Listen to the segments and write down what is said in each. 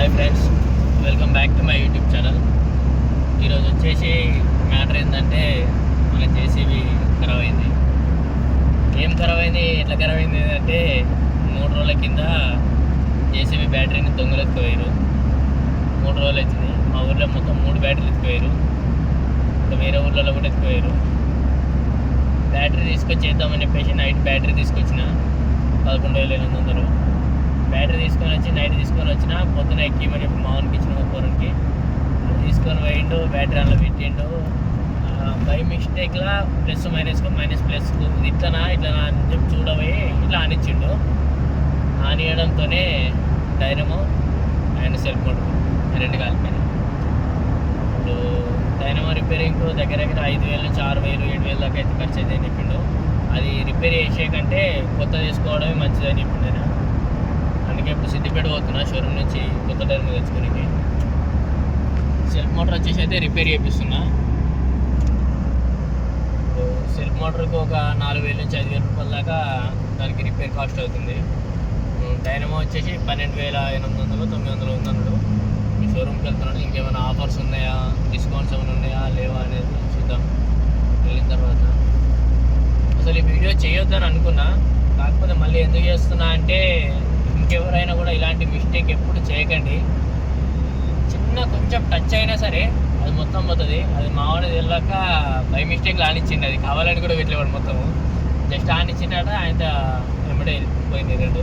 Hi friends welcome back to my YouTube channel ఈరోజు వచ్చేసి matter ఏంటంటే మన జేసీబీ ఖరాబ్ అయింది ఏం ఖరాబ్ అయింది ఎట్లా ఖరాబ్ అయింది అంటే మూడు రోజుల కింద జేసీబీ బ్యాటరీని దొంగలు ఎత్తుకుపోయారు మూడు రోజులు వచ్చింది మా ఊర్లో మొత్తం మూడు బ్యాటరీలు ఎత్తుకుపోయారు ఇంకా వేరే ఊర్లలో కూడా ఎత్తుకుపోయారు బ్యాటరీ తీసుకొచ్చేద్దామని చెప్పేసి నైట్ బ్యాటరీ తీసుకొచ్చిన. పదకొండు వేల ఎనిమిది వందలు. బ్యాటరీ తీసుకొని వచ్చి నైట్ తీసుకొని వచ్చిన పొద్దున ఎక్కిమని చెప్పి మామూలుకి ఇచ్చిన కూరకి తీసుకొని పోయిండు బ్యాటరీ అందులో పెట్టిండు. బై మిస్టేక్లా ప్లస్ మైనస్కు మైనస్ ప్లస్ ఇట్లనా ఇట్లనా అని చెప్పి చూడబోయి ఇట్లా ఆనిచ్చిండు. ఆనియడంతోనే డైనమో అండ్ సెల్ మోటర్ రెండు కలిపాను ఇప్పుడు డైనమో రిపేరింగ్ దగ్గర దగ్గర ఐదు వేల నుంచి ఆరు వేలు ఏడు వేలు దాకా అయితే ఖర్చు అయితే చెప్పిండు. అది రిపేర్ చేసే కంటే కొత్త తీసుకోవడమే మంచిదని చెప్పిండు అందుకే ఇప్పుడు సిద్దిపేట పోతున్నా షోరూమ్ నుంచి కొత్త టైర్ తెచ్చుకునేకి. సెల్ఫ్ మోటార్ వచ్చేసి అయితే రిపేర్ చేపిస్తున్నా. సెల్ఫ్ మోటార్కి ఒక నాలుగు వేల నుంచి ఐదు వేల రూపాయల దాకా దానికి రిపేర్ కాస్ట్ అవుతుంది. డైనమో వచ్చేసి పన్నెండు వేల ఎనిమిది వందలు తొమ్మిది వందలు ఉందన్నాడు మీ షోరూమ్కి వెళ్తున్నాను ఇంకేమైనా ఆఫర్స్ ఉన్నాయా? డిస్కౌంట్స్ ఏమైనా ఉన్నాయా? లేవా అనేది చూద్దాం. వెళ్ళిన తర్వాత. అసలు ఈ వీడియో చేయొద్దని అనుకున్నా. కాకపోతే మళ్ళీ ఎందుకు చేస్తున్నా అంటే ఇంకెవరైనా కూడా ఇలాంటి మిస్టేక్ ఎప్పుడు చేయకండి. చిన్న కొంచెం టచ్ అయినా సరే అది మొత్తం పోతుంది. అది మావాడిది వెళ్ళాక బై మిస్టేక్ ఆనిచ్చింది అది కావాలని కూడా పెట్టలేవాడు మొత్తము. జస్ట్ ఆనిచ్చిందట ఆయన వెంబడే పోయింది రెండు.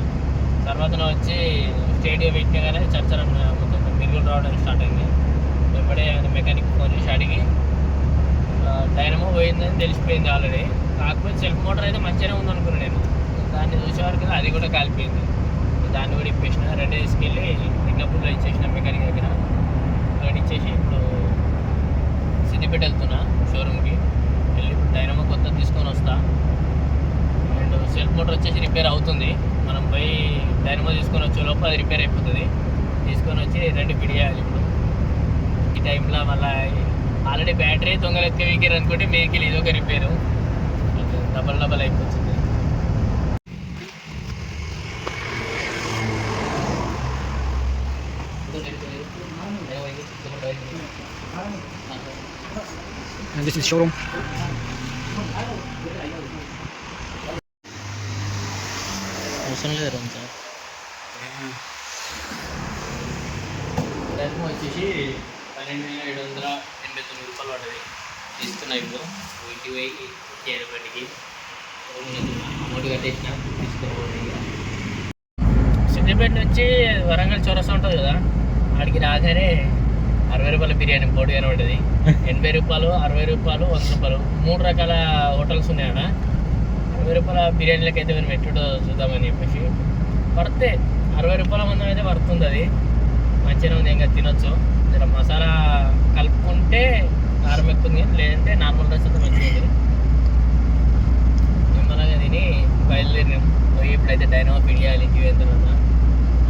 తర్వాత వచ్చి స్టేడియం పెట్టినగానే చర్చన మొత్తం మిరుగులు రావడం స్టార్ట్ అయింది. వెంబడే ఆయన మెకానిక్ ఫోన్ చేసి అడిగి డైనమో పోయిందని తెలిసిపోయింది ఆల్రెడీ కాకపోతే సెల్ఫ్ మోటార్ అయితే మంచిగానే ఉందనుకున్నాను నేను. దాన్ని చూసే వరకు అది కూడా కాలిపోయింది. దాన్ని కూడా ఇప్పేసిన. రెండు తీసుకెళ్ళి సింగపూర్లో ఇచ్చేసిన మెకానిక్ దగ్గర. అక్కడ ఇచ్చేసి ఇప్పుడు సిద్దిపేట వెళ్తున్నా షోరూమ్కి వెళ్ళి డైనమో కొత్త తీసుకొని వస్తా. అండ్ సెల్ఫ్ మోటార్ వచ్చేసి రిపేర్ అవుతుంది. మనం పోయి డైనమో తీసుకొని వచ్చే లోపు అది రిపేర్ అయిపోతుంది. తీసుకొని వచ్చి రెండు పిడియాలి ఇప్పుడు. ఈ టైంలో మళ్ళీ ఆల్రెడీ బ్యాటరీ దొంగలు ఎత్తుక వీకారు అనుకుంటే మీకు ఇది ఒక రిపేరు డబల్ డబల్ అయిపోతుంది. And this is showroom. అవసరం లేదు రండి సార్. ధర్మం వచ్చేసి పన్నెండు వేల ఏడు వందల ఎనభై తొమ్మిది రూపాయలు పడ్డది. తీసుకున్నా ఇప్పుడు. ఇంటికి పోయి చేరబడికి అమౌంట్ కట్టేసిన తీసుకోవాలి సిద్దిపేట నుంచి వరంగల్ చౌరస్తా ఉంటుంది కదా. ఆడికి రాగానే అరవై రూపాయల బిర్యానీ పోటీ కనబడ్డది ఎనభై రూపాయలు అరవై రూపాయలు వంద రూపాయలు మూడు రకాల హోటల్స్ ఉన్నాయి ఆడ అరవై రూపాయల బిర్యానీలకి అయితే మనం ఎట్టుడో చూద్దామని చెప్పేసి. వర్తే అరవై రూపాయల మందం అయితే వర్తుంది అది. మంచిగా ఉంది ఇంకా తినొచ్చు. జర మసాలా కలుపుకుంటే కారం ఎక్కువ లేదంటే నార్మల్ రైస్ అయితే మంచిగా ఉంది నిమ్మలంగా తిని బయలుదేరినాం. పోయి ఇప్పుడైతే డైనమో పిడియాలి తర్వాత.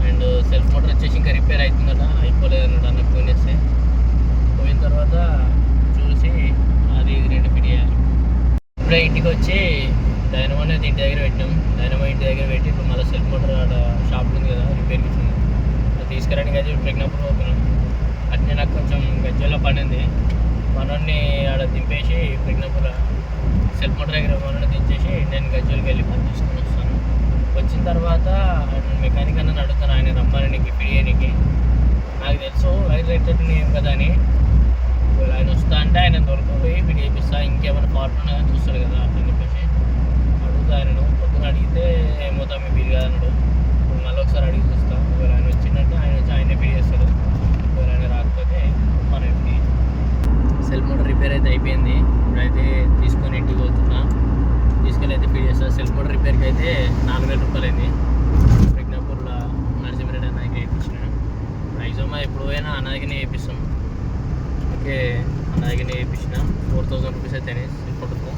అండ్ సెల్ఫ్ మోటార్ వచ్చేసి ఇంకా రిపేర్ అవుతుందట అయిపోలేదు అన్న ఫోన్ చేస్తే. పోయిన తర్వాత చూసి అది ఇది రెండు పిడియాలి ఇప్పుడే ఇంటికి వచ్చి డైనమో అనేది ఇంటి దగ్గర పెట్టినాం డైనమో ఇంటి దగ్గర పెట్టి ఇప్పుడు మళ్ళీ సెల్ఫ్ మోటార్ ఆడ షాప్ ఉంది కదా రిపేర్ ఇచ్చింది అది తీసుకురానికి అయితే ప్రెగ్నప్పుడు పోతున్నాం. అట్నే నాకు కొంచెం గజ్జల్లో పడింది మనోడిని ఆడ దింపేసి ప్రెగ్నప్పుడు సెల్ఫ్ మోటార్ దగ్గర మనోడిని దించేసి నేను గజ్జలకి వెళ్ళి పని చేసుకొని వస్తాను. వచ్చిన తర్వాత మెకానిక్ అన్న అడుగుతాను ఆయన రమ్మని నీకు బిర్యానీకి నాకు. తెలుసు వైర్ రేటెడ్ ఏం కదా అని. ఆయన వస్తా అంటే ఆయన దొరకపోయి వీడు చేపిస్తా ఇంకేమైనా ఫాల్ట్ ఉన్నా కానీ చూస్తాడు కదా అట్లా చెప్పేసి అడుగుతా ఆయనను పొద్దున అడిగితే ఏమవుతా మీ బిల్ కాదన్నాడు ఇప్పుడు మళ్ళీ ఒకసారి అడిగి చూస్తాం ఒకవేళ ఆయన వచ్చిందంటే ఆయన వచ్చి ఆయనే బిల్ చేస్తాడు ఒకవేళ ఆయన రాకపోతే మన ఇంటికి సెల్ మోటార్ రిపేర్ అయితే అయిపోయింది ఇప్పుడైతే తీసుకొని ఇంటికి పోతున్నా తీసుకెళ్ళి అయితే ఫీడ్ చేస్తా సెల్ మోటార్ రిపేర్కి అయితే నాలుగు వేల రూపాయలు అయింది ప్రజ్ఞాపూర్లో నరసింహరెడ్డి అన్నకి వేయించినాను మ్యాక్సిమం ఎప్పుడు పోయినా అన్న వేయిస్తాం ఓకే అన్న వేయించిన ఫోర్ థౌజండ్ రూపీస్ అయితే సెల్ మోటార్కు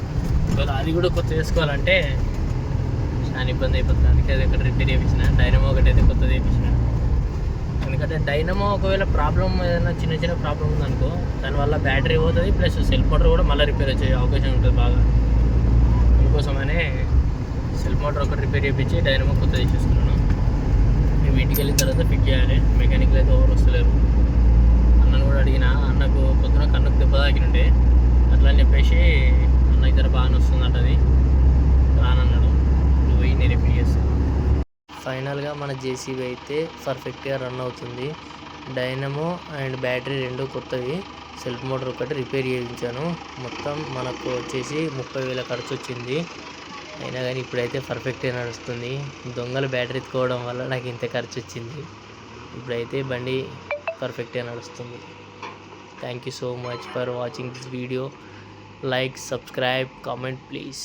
ఒకవేళ అది కూడా కొత్త వేసుకోవాలంటే చాలా ఇబ్బంది అయిపోతుంది. అందుకే అది ఒకటి రిపేర్ చేయించిన డైనమో ఒకటి అయితే కొత్తది వేయించిన ఎందుకంటే డైనమో ఒకవేళ ప్రాబ్లం ఏదైనా చిన్న చిన్న ప్రాబ్లం ఉందనుకో దానివల్ల బ్యాటరీ పోతుంది ప్లస్ సెల్ మోటార్ కూడా మళ్ళీ రిపేర్ వచ్చే అవకాశం ఉంటుంది బాగా. అందుకోసమనే సెల్ మోటార్ ఒకటి రిపేర్ చేయించి డైనమో కొత్తది చేసుకున్నాను మేము ఇంటికి వెళ్ళిన తర్వాత ఫిట్ చేయాలి. మెకానిక్లు అయితే ఎవరు వస్తలేరు. అన్నను కూడా అడిగిన అన్నకు పొద్దున కన్నుకు దెబ్బ తాకినుండే అట్లా అని చెప్పేసి అన్న ఇద్దర బాగానే వస్తుందంట అది. రానన్నాడు. నువ్వు పోయి నేను రిపేర్ చేస్తాను ఫైనల్గా మన జేసీబీ అయితే పర్ఫెక్ట్గా రన్ అవుతుంది. డైనమో అండ్ బ్యాటరీ రెండు కొత్తవి. సెల్ఫ్ మోటార్ ఒకటి రిపేర్ చేయించాను. మొత్తం మనకు వచ్చేసి ముప్పై వేల ఖర్చు వచ్చింది. అయినా కానీ ఇప్పుడైతే పర్ఫెక్ట్గా నడుస్తుంది. దొంగలు బ్యాటరీ ఎత్తుకోవడం వల్ల నాకు ఇంత ఖర్చు వచ్చింది. ఇప్పుడైతే బండి పర్ఫెక్ట్గా నడుస్తుంది. Thank you so much for watching this video like subscribe comment please